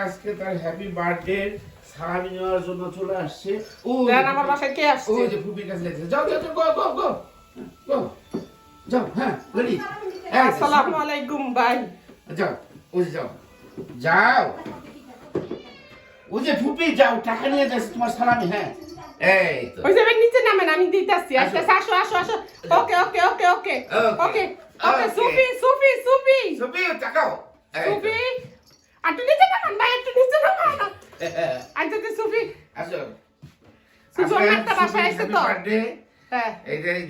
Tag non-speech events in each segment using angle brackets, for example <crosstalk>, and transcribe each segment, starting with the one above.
আজকে তার happy birthday সালামি নেওয়ার জন্য চলে আসছে। ও দেন আমার বাসায় কে আসছে? ও যে ফুপির কাছে লেগেছে। যাও যাও গো গো গো গো। যাও হ্যাঁ রেডি আসসালামু আলাইকুম ভাই। যাও ও যাও। যাও। ও যে ফুপি যাও টাকা নিয়ে যাচ্ছে তোমার সালামি হ্যাঁ। এই তো। ওই যে নিচে নামেন আমি দিতেছি আসো। আচ্ছা আসো আসো আসো। ওকে ওকে ওকে ওকে ওকে ওকে. সুফি সুফি সুফি। সুপি টাকাও। সুফি একটু নিচে নামান ভাই একটু নিচে নামান আচ্ছা তো সুফি আসো। সুফি একটা বাসায় আসছে তো? birthday। হ্যাঁ।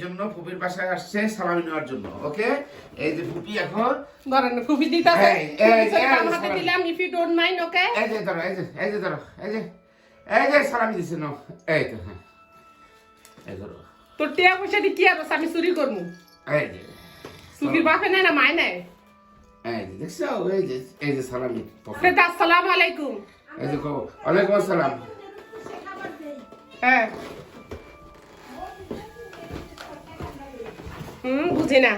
জন্য ফুপির বাসায় আসছে সালামি নেওয়ার জন্য ওকে? এই যে ফুপি এখন ধরেন ফুফি দিতেছে এই, এই, এই, কাম হাতে দিলাম if you don't mind okay এই যে ধরো এই যে এই যে ধরো এই যে এই যে সালামি দিছে নাও। এই তো হ্যাঁ। এই ধরো। তোর টিয়া পয়সা দিয়ে কি আর আমি চুরি করব। এই যে। সুফির বাপে নেয় না মায় নেয় এই যে দেখছ? এই যে এই যে সালামি আসসালামু আলাইকুম। এই যে ওয়ালাইকুম আসসালাম। হ্যাঁ। হুম বুঝি না।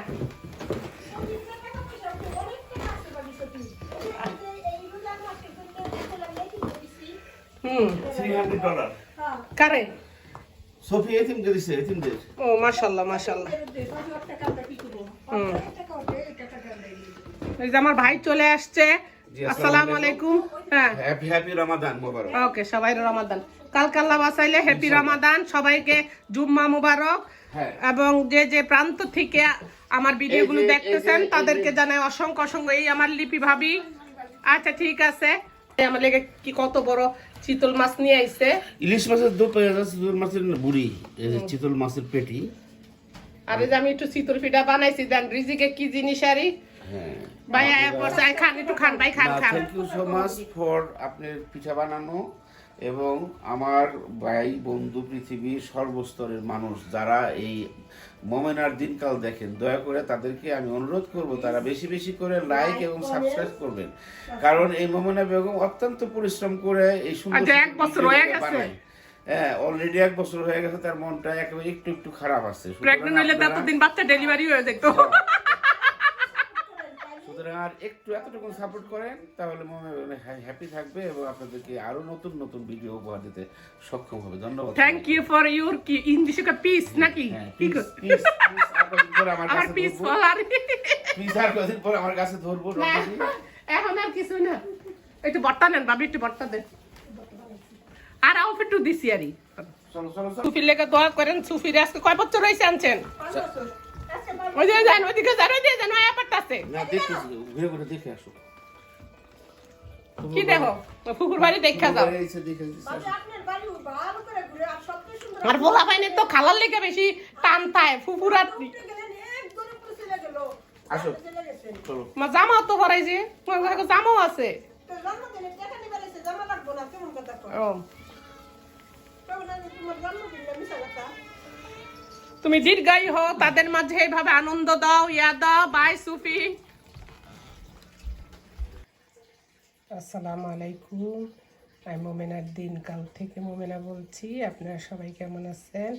হুম। কারে? সফি এতিমকে দিছে এতিমদের। ও মাশাল্লাহ মাশাল্লাহ। হুম। এই যে আমার ভাই চলে আসছে। আসসালামু আলাইকুম। হ্যাঁ। হ্যাপি হ্যাপি রমাদান মোবারক। ওকে সবাই রমাদান। কাল কাল্লা বাসাইলে হ্যাপি রমাদান। সবাইকে জুম্মা মুবারক। হ্যাঁ। এবং যে যে প্রান্ত থেকে আমার ভিডিওগুলো দেখতেছেন তাদেরকে জানাই অসংখ্য অসংখ্য। এই আমার লিপি ভাবি। আচ্ছা ঠিক আছে। আমার লেগে কি কত বড় চিতল মাছ নিয়ে আইছে। ইলিশ মাছের দু চিতল মাছের বুড়ি। চিতল মাছের পেটি। আর যে আমি একটু চিতল পিঠা বানাইছি দেন রিজিকে কি জিনিস আরি? হ্যাঁ। ভাই আয়া খান একটু খান ভাই খান খান। Thank you so much for আপনার পিঠা বানানো এবং আমার ভাই বন্ধু পৃথিবীর সর্বস্তরের মানুষ যারা এই মোমেনার দিনকাল দেখেন দয়া করে তাদেরকে আমি অনুরোধ করব তারা বেশি বেশি করে লাইক এবং সাবস্ক্রাইব করবেন। কারণ এই মোমেনা বেগম অত্যন্ত পরিশ্রম করে এই সুন্দর আচ্ছা, এক বছর হয়ে গেছে। হ্যাঁ অলরেডি এক বছর হয়ে গেছে তার মনটা একেবারে একটু একটু খারাপ আছে। সুতরাং প্রেগনেন্ট হইলে তো আপনারা- বাচ্চা ডেলিভারি হয়ে যেত। সুতরাং আর একটু এতটুকু সাপোর্ট করেন তাহলে মনে হ্যাপি থাকবে এবং আপনাদেরকে আরও নতুন নতুন ভিডিও উপহার দিতে সক্ষম হবে। ধন্যবাদ থ্যাংক ইউ ফর ইউর কি ইংলিশে কা পিস নাকি? হ্যাঁ, আমার পিস ধরবো। ফলার Please, আর কদিন পরে আমার কাছে ধরবো এখন আর কিছু না। একটু বট্টা নেন বাবি একটু বট্টা দেন। আর আও একটু দিছি আরি চলো চলো চলো। সুফির লেগে দোয়া করেন সুফির আজকে কয় বছর হয়েছে আনছেন? ওই যে যান ওইদিকে যান ওই দিকে যান ওই না দেখতেছি ঘুরে ঘুরে দেখে আসো। কি দেখো? ফুকুর বাড়ি দেখা যাও। আর বলা পাইনি তো খালার লেগে বেশি টান পায় ফুকুর আর আসো। চলো মা জামাও তো ভরাই যে তোমার জামাও আছে। ও। তুমি দীর্ঘায়ু হও, তাদের মাঝে এইভাবে আনন্দ দাও, ইয়া দাও বাই সুফি। আসসালামু আলাইকুম। আমি মোমেনার দিনকাল থেকে মোমেনা বলছি। আপনারা সবাই কেমন আছেন?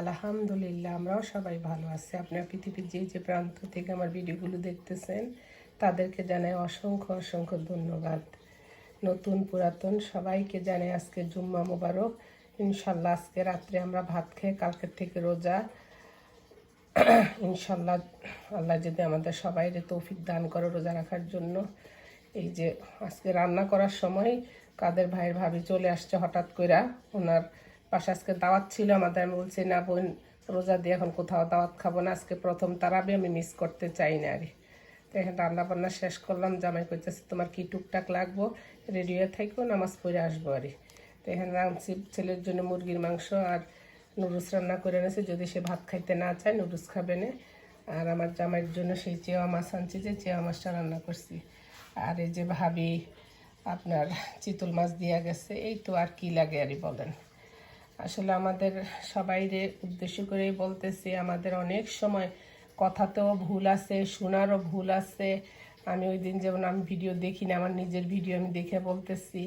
আলহামদুলিল্লাহ, আমরাও সবাই ভালো আছি। আপনারা পৃথিবীর যে যে প্রান্ত থেকে আমার ভিডিওগুলো দেখতেছেন, তাদেরকে জানাই অসংখ্য অসংখ্য ধন্যবাদ। নতুন পুরাতন সবাইকে জানাই আজকে জুম্মা মোবারক। ইনশাল্লাহ আজকে রাত্রে আমরা ভাত খেয়ে কালকের থেকে রোজা ইনশাল্লাহ আল্লাহ যদি আমাদের সবাই তৌফিক দান করে রোজা রাখার জন্য। এই যে আজকে রান্না করার সময় কাদের ভাইয়ের ভাবি চলে আসছে হঠাৎ করে ওনার পাশে আজকে দাওয়াত ছিল আমাদের, আমি বলছি, না বোন, রোজা দিয়ে এখন কোথাও দাওয়াত খাব না, আজকে প্রথম তারাবি আমি মিস করতে চাই না আরে তো এখন রান্না বান্না শেষ করলাম, জামাই কইতেছে, তোমার কি টুকটাক লাগবো? রেডিও থাকব নামাজ পড়ে আসব আরে তো এখানে রাঁধছি ছেলের জন্য মুরগির মাংস আর নুডলস রান্না করে এনেছে। যদি সে ভাত খাইতে না চায়, নুডলস খাবে না। আর আমার জামাইয়ের জন্য সেই চেওয়া মাছ আনছি যে, চেওয়া মাছটা রান্না করছি। আর এই যে ভাবি আপনার চিতল মাছ দিয়া গেছে, এই তো আর কি লাগে আরই বলেন। আসলে আমাদের সবাইরে উদ্দেশ্য করেই বলতেছি, আমাদের অনেক সময় কথাতেও ভুল আছে, শোনারও ভুল আছে। আমি ওই দিন যেমন আমি ভিডিও দেখি না আমার নিজের ভিডিও আমি দেখে বলতেছি।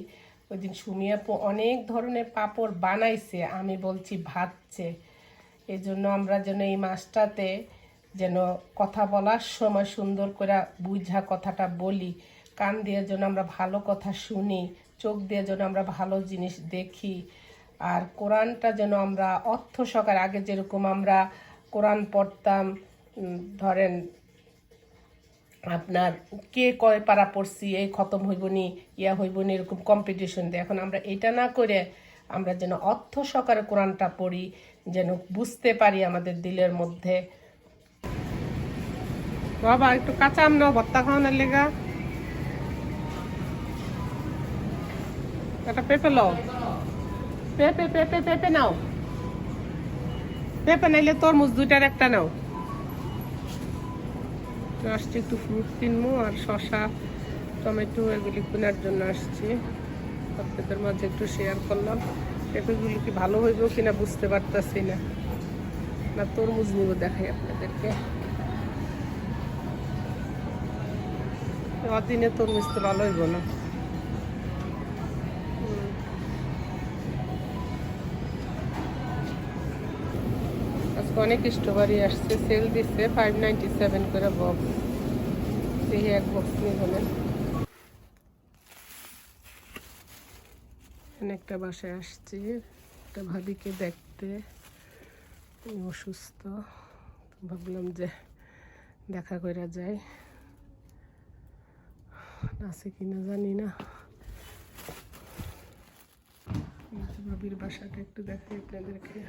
ওই দিন সুমিয়া আপু অনেক ধরনের পাপড় বানাইছে, আমি বলছি ভাজছে এই জন্য আমরা যেন এই মাসটাতে যেন কথা বলার সময় সুন্দর করে বুঝা কথাটা বলি, কান দিয়ে যেন আমরা ভালো কথা শুনি, চোখ দিয়ে যেন আমরা ভালো জিনিস দেখি, আর কোরআনটা যেন আমরা অর্থ সহকারে আগে যেরকম আমরা কোরআন পড়তাম ধরেন আপনার কে কয় পারা পড়ছি, এই খতম হইব নি ইয়া হইব নি এরকম কম্পিটিশন দেয়। এখন আমরা এটা না করে আমরা যেন অর্থ সহকারে কোরআনটা পড়ি, যেন বুঝতে পারি আমাদের দিলের মধ্যে। বাবা, একটু কাঁচা আম নাও, ভর্তা খাওয়ানোর লেগা। একটা পেঁপে লও। পেঁপে পেঁপে পেঁপে নাও। পেঁপে নাইলে তরমুজ দুইটার একটা নাও। আসছি একটু ফ্রুট কিনবো আর শশা টমেটো এগুলি কেনার জন্য আসছি। আপনাদের মাঝে একটু শেয়ার করলাম। এগুলি কি ভালো হইব কিনা বুঝতে পারতেছি না। না, তরমুজ নিব দেখাই আপনাদেরকে। অদিনে তরমুজ তো ভালো হইব না। আজকে অনেক স্ট্রবেরি আসছে, সেল দিচ্ছে ফাইভ নাইনটি সেভেন করে বক্স দেখি এক বক্স নিয়ে বলেন একটা বাসায় আসছি, একটা ভাবিকে দেখতে। অসুস্থ ভাবলাম যে দেখা করা যায় আছে কিনা জানি না। এই ভাবির বাসাটা একটু দেখাই আপনাদেরকে।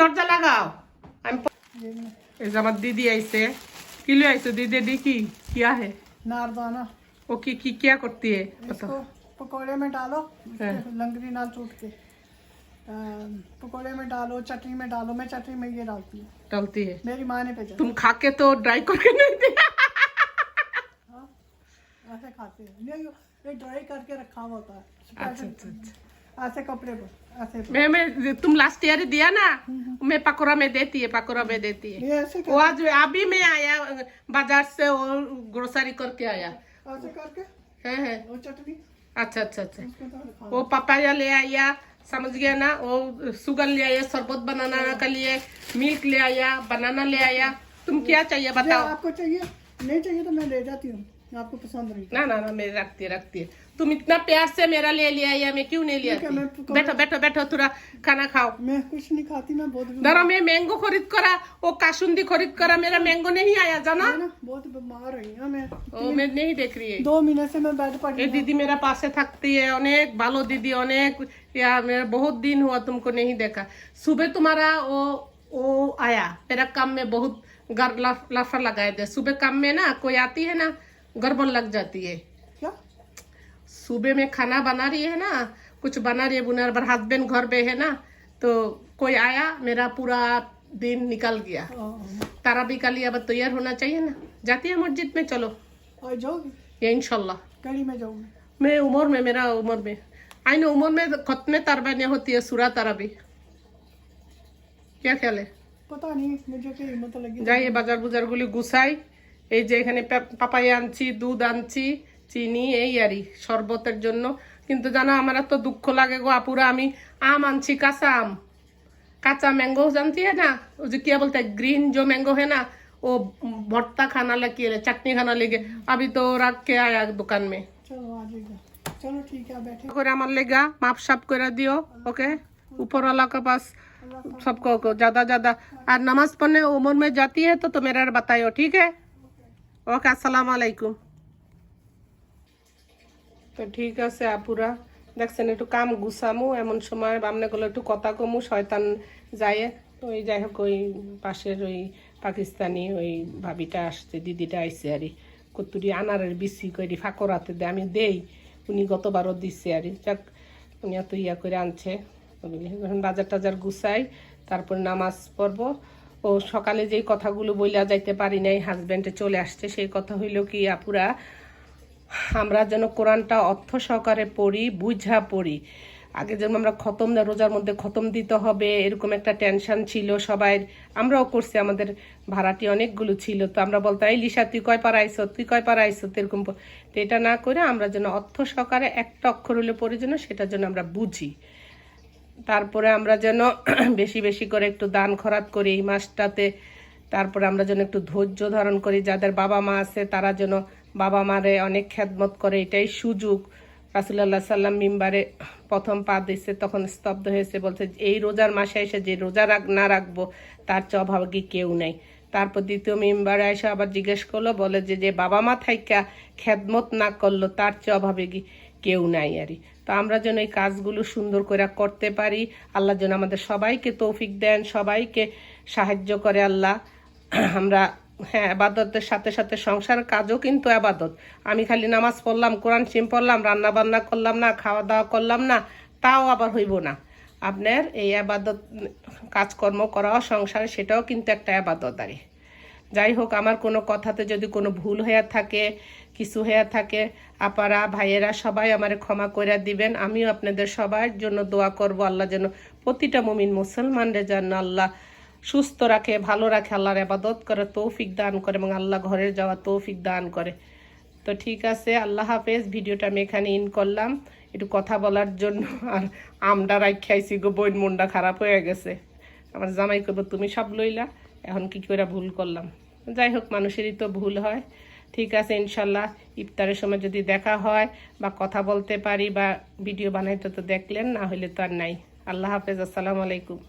দরজা লাগাও আমি প- এই যে আমার দিদি আইছে কি লে আইছো দিদি দেখি क्या है नारदाना वो की की क्या करती है इसको बताओ पकोड़े में डालो हाँ। लंगरी नाल टूट के आ, पकोड़े में डालो चटनी में डालो मैं चटनी में ये डालती हूँ डालती है मेरी माँ ने भेजा तुम खा के तो ड्राई करके नहीं दिया हाँ, ऐसे खाते हैं नहीं ये ड्राई करके रखा हुआ होता है अच्छा अच्छा अच्छा ऐसे कपड़े पर ऐसे मैं मैं तुम लास्ट ईयर दिया ना मैं पकौड़ा में देती है पकौड़ा में देती है। वो आज अभी मैं आया बाज़ार से वो ग्रोसरी करके आया। ऐसे करके? है है। वो चटनी? अच्छा अच्छा अच्छा। वो पपाया ले आया समझ गया ना? वो सुगर ले आया शरबत बनाना के लिए मिल्क ले आया बनाना ले आया। तुम क्या चाहिए बताओ। आपको चाहिए? नहीं चाहिए तो मैं ले जाती हूँ। आपको पसंद नहीं ना ना ना मेरी रखती है रखती। है तुम इतना प्यार से मेरा ले लिया या मैं क्यों नहीं लिया? बैठो बैठो बैठो थोड़ा खाना खाओ। मैं कुछ नहीं खाती मैं बहुत धरो मैं मैंगो खरीद करा वो कासुंदी खरीद करा मेरा मैंगो नहीं आया जाना। ना बहुत बीमार रही हूँ मैं ও मैं नहीं देख रही है। दो महीने से मैं बैठ ये दीदी मेरा पास थकती है अनेक भालो दीदी अनेक या मेरा बहुत दिन हुआ तुमको नहीं देखा। सुबह तुम्हारा वो वो आया मेरा काम में बहुत लफ- लफा लगाए थे सुबह काम में ना कोई आती है ना गड़बड़ लग जाती है। क्या? सुबह में खाना बना रही है ना कुछ बना रही है बुना पर हस्बैंड घर पे है ना तो कोई आया मेरा पूरा दिन निकल गया। तारा भी कल अब तैयार होना चाहिए ना। जाती है मस्जिद में चलो। जाओगी? इनशाला गाड़ी में जाऊँगी मैं उम्र में मेरा उम्र में। आई ना उम्र में खत में तरबानियाँ होती है सूरा तारा भी। क्या ख्याल है? पता नहीं मुझे जाइए बाज़ार बुजार गुली घुसाई বাজার বুজার গুলি গুছাই এই যে এখানে পে- পাপাই আনছি দুধ আনছি চিনি এই আরই শরবতের জন্য কিন্তু জানো আমার এত দুঃখ লাগে গো আপুরা আমি আম আনছি কাঁচা আম কাঁচা मैंगो जानती है ना वो जो क्या बोलते हैं ग्रीन जो मैंगो है ना वो भट्टा खाना लगी है चटनी खाना लेके अभी तो रख के आया दुकान में चलो आ जाएगा चलो ठीक है बैठे করে আমার লেগা মাপ সাপ করে দিও ওকে ऊपर वाला के पास सबको को ज्यादा ज्यादा और नमाज पढ़ने उम्र में जाती है तो तो मेरा बताइयो ठीक है ওকে, আসসালামু আলাইকুম। তো ঠিক আছে আপুরা, দেখছেন, একটু কাম গুছামু, এমন সময় বামনে গেলে একটু কথা কমু, শয়তান যায় ওই যাই হোক, ওই পাশের ওই পাকিস্তানি ওই ভাবিটা আসছে, দিদিটা আইসে আরি কতুরি আনারের বিসি করে ফাঁকরাতে দে, আমি দেই, উনি গতবারও দিচ্ছে আরি যাক, উনি এত ইয়া করে আনছে। বাজার টাজার গুছাই, তারপর নামাজ পড়ব। ও সকালে যেই কথাগুলো বইলা যাইতে পারি নাই হাজব্যান্ডে চলে আসছে, সেই কথা হইল কি, আপুরা, আমরা যেন কোরআনটা অর্থ সহকারে পড়ি, বুঝা পড়ি। আগে যেমন আমরা খতম রোজার মধ্যে খতম দিতে হবে, এরকম একটা টেনশন ছিল সবাই। আমরাও করছি, আমাদের ভাড়াটি অনেকগুলো ছিল। তো আমরা বলতাম, এই লিসা, তুই কয় পারা আইসো তুই কয় পারা আইসো এরকম তো এটা না করে আমরা যেন অর্থ সহকারে একটা অক্ষর হলে পড়ি যেন, সেটা যেন আমরা বুঝি। তারপরে আমরা যেন <clears throat> বেশি বেশি করে একটু দান খরাত করি এই মাসটাতে। তারপরে আমরা যেন একটু ধৈর্য ধারণ করি, যাদের বাবা মা আছে তারা যেন বাবা মারে অনেক খেদমত করে, এটাই সুযোগ। রাসুল্লাহ সাল্লাম মিম্বারে প্রথম পা দিচ্ছে তখন স্তব্ধ হয়েছে, বলছে, এই রোজার মাসে এসে যে রোজা রাখ, না রাখব, তার চেয়ে অভাবী কেউ নেই। তারপর দ্বিতীয় মেম্বারে এসে আবার জিজ্ঞেস করল, বলে যে যে বাবা মা থাইকা খেদমত না করল, তার চেয়ে অভাবে কি কেউ নাই আরই। তো আমরা যেন এই কাজগুলো সুন্দর করে করতে পারি। আল্লাহ যেন আমাদের সবাইকে তৌফিক দেন, সবাইকে সাহায্য করে আল্লাহ। আমরা হ্যাঁ আবাদতের সাথে সাথে সংসার কাজও কিন্তু আবাদত। আমি খালি নামাজ পড়লাম, কোরআন সিম পড়লাম রান্না বান্না করলাম না খাওয়া দাওয়া করলাম না, তাও আবার হইব না। আপনার এই আবাদত, কাজকর্ম করা, সংসারে সেটাও কিন্তু একটা আবাদত আরে যাই হোক আমার কোনো কথাতে যদি কোনো ভুল হয়ে থাকে, কিছু হয়ে থাকে, আপারা, ভাইয়েরা সবাই আমারে ক্ষমা করে দিবেন। আমিও আপনাদের সবার জন্য দোয়া করব, আল্লাহ যেন প্রতিটা মুমিন মুসলমানদের যেন আল্লাহ সুস্থ রাখে, ভালো রাখে, আল্লাহর আবাদত করে তৌফিক দান করে এবং আল্লাহ ঘরে যাওয়া তৌফিক দান করে। তো ঠিক আছে, আল্লাহ হাফেজ, ভিডিওটা আমি এখানে ইন করলাম। একটু কথা বলার জন্য আর আমটা রাখাইছি গো, বইন মনটা খারাপ হয়ে গেছে। আমার জামাই কইব, তুমি সব লইলা, এখন কি করে ভুল করলাম? যাই হোক, মানুষেরই তো ভুল হয়। ঠিক আছে, ইনশাল্লাহ ইফতারের সময় যদি দেখা হয় বা কথা বলতে পারি বা ভিডিও বানাইতে তো দেখলেন, না হলে তো আর নাই। আল্লাহ হাফেজ, আসসালামু আলাইকুম।